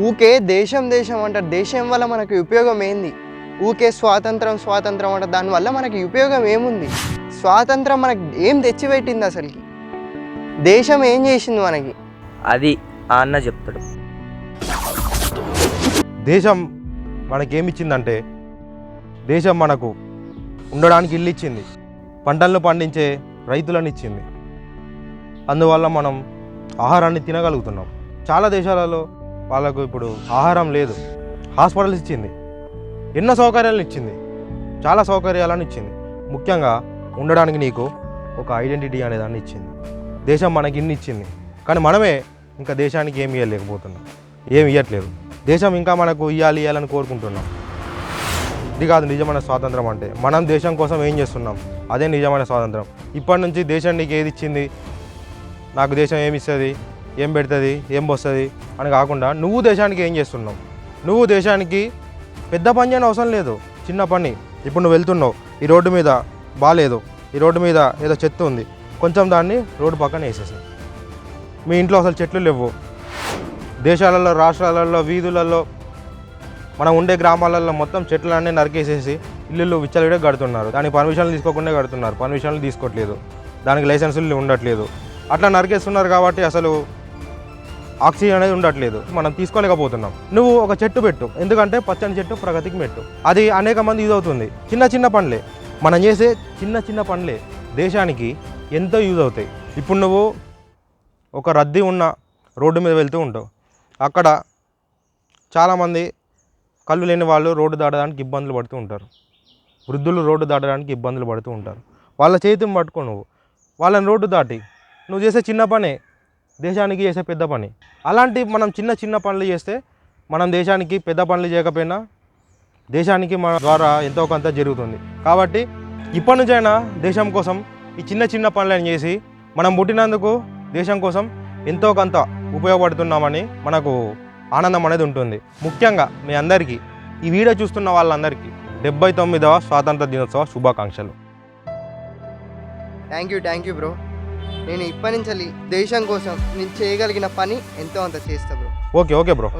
ఊకే దేశం దేశం అంటారు. దేశం వల్ల మనకి ఉపయోగం ఏంది? ఊకే స్వాతంత్రం స్వాతంత్రం అంటారు. దానివల్ల మనకి ఉపయోగం ఏముంది? స్వాతంత్రం మనకి ఏం తెచ్చిపెట్టింది అసలుకి? దేశం ఏం చేసింది మనకి? అది ఆ అన్న చెప్తాడు. దేశం మనకేమిచ్చిందంటే దేశం మనకు ఉండడానికి ఇల్లు ఇచ్చింది పంటలను పండించే రైతులను ఇచ్చింది. అందువల్ల మనం ఆహారాన్ని తినగలుగుతున్నాం. చాలా దేశాలలో వాళ్ళకు ఇప్పుడు ఆహారం లేదు. హాస్పిటల్స్ ఇచ్చింది. ఎన్నో సౌకర్యాలను ఇచ్చింది. చాలా సౌకర్యాలను ఇచ్చింది. ముఖ్యంగా ఉండడానికి నీకు ఒక ఐడెంటిటీ అనే దాన్ని ఇచ్చింది. దేశం మనకి ఇన్ని ఇచ్చింది. కానీ మనమే ఇంకా దేశానికి ఏమి ఇవ్వలేకపోతున్నాం ఏమి ఇవ్వట్లేదు దేశం ఇంకా మనకు ఇవ్వాలి ఇవ్వాలని కోరుకుంటున్నాం. ఇది కాదు నిజమైన స్వాతంత్రం అంటే. మనం దేశం కోసం ఏం చేస్తున్నాం? అదే నిజమైన స్వాతంత్రం. ఇప్పటి నుంచి దేశం నీకు ఏది ఇచ్చింది? నాకు దేశం ఏమి ఇస్తుంది? ఏం పెడుతుంది ఏం వస్తుంది అని కాకుండా నువ్వు దేశానికి ఏం చేస్తున్నావు? నువ్వు దేశానికి పెద్ద పని చేయని అవసరం లేదు చిన్న పని. ఇప్పుడు నువ్వు వెళ్తున్నావు ఈ రోడ్డు మీద బాగాలేదు ఈ రోడ్డు మీద ఏదో చెత్త ఉంది కొంచెం దాన్ని రోడ్డు పక్కన వేసేసి మీ ఇంట్లో అసలు చెట్లు లేవు. దేశాలలో రాష్ట్రాలలో వీధులలో మనం ఉండే గ్రామాలలో మొత్తం చెట్లన్నీ నరికేసేసి ఇల్లు విచ్చలవిడే కడుతున్నారు. దానికి పర్మిషన్లు తీసుకోకుండా కడుతున్నారు. పర్మిషన్లు తీసుకోవట్లేదు. దానికి లైసెన్సులు ఉండట్లేదు. అట్లా నరికేస్తున్నారు కాబట్టి అసలు ఆక్సిజన్ అనేది ఉండట్లేదు. మనం తీసుకోలేకపోతున్నాం. నువ్వు ఒక చెట్టు పెట్టు. ఎందుకంటే పచ్చని చెట్టు ప్రగతికి మెట్టు. అది అనేక మంది యూజ్ అవుతుంది. చిన్న చిన్న పనులే. మనం చేసే చిన్న చిన్న పనులే దేశానికి ఎంతో యూజ్ అవుతాయి. ఇప్పుడు నువ్వు ఒక రద్దీ ఉన్న రోడ్డు మీద వెళ్తూ ఉంటావు. అక్కడ చాలామంది కళ్ళు లేని వాళ్ళు రోడ్డు దాటడానికి ఇబ్బందులు పడుతూ ఉంటారు. వృద్ధులు రోడ్డు దాటడానికి ఇబ్బందులు పడుతూ ఉంటారు. వాళ్ళ చేతిని పట్టుకో నువ్వు. వాళ్ళని రోడ్డు దాటి. నువ్వు చేసే చిన్న పనే దేశానికి చేసే పెద్ద పని. అలాంటి మనం చిన్న చిన్న పనులు చేస్తే మనం దేశానికి పెద్ద పనులు చేయకపోయినా దేశానికి మన ద్వారా ఎంతో కొంత జరుగుతుంది. కాబట్టి ఇప్పటి నుంచైనా దేశం కోసం ఈ చిన్న చిన్న పనులను చేసి మనం పుట్టినందుకు దేశం కోసం ఎంతో కొంత ఉపయోగపడుతున్నామని మనకు ఆనందం అనేది ఉంటుంది. ముఖ్యంగా మీ అందరికీ ఈ వీడియో చూస్తున్న వాళ్ళందరికీ డెబ్బై తొమ్మిదవ స్వాతంత్ర దినోత్సవ శుభాకాంక్షలు. Thank you thank you bro నేను ఇప్పటి నుంచి దేశం కోసం నేను చేయగలిగిన పని ఎంతో అంత చేస్తా బ్రో ఓకే ఓకే బ్రో.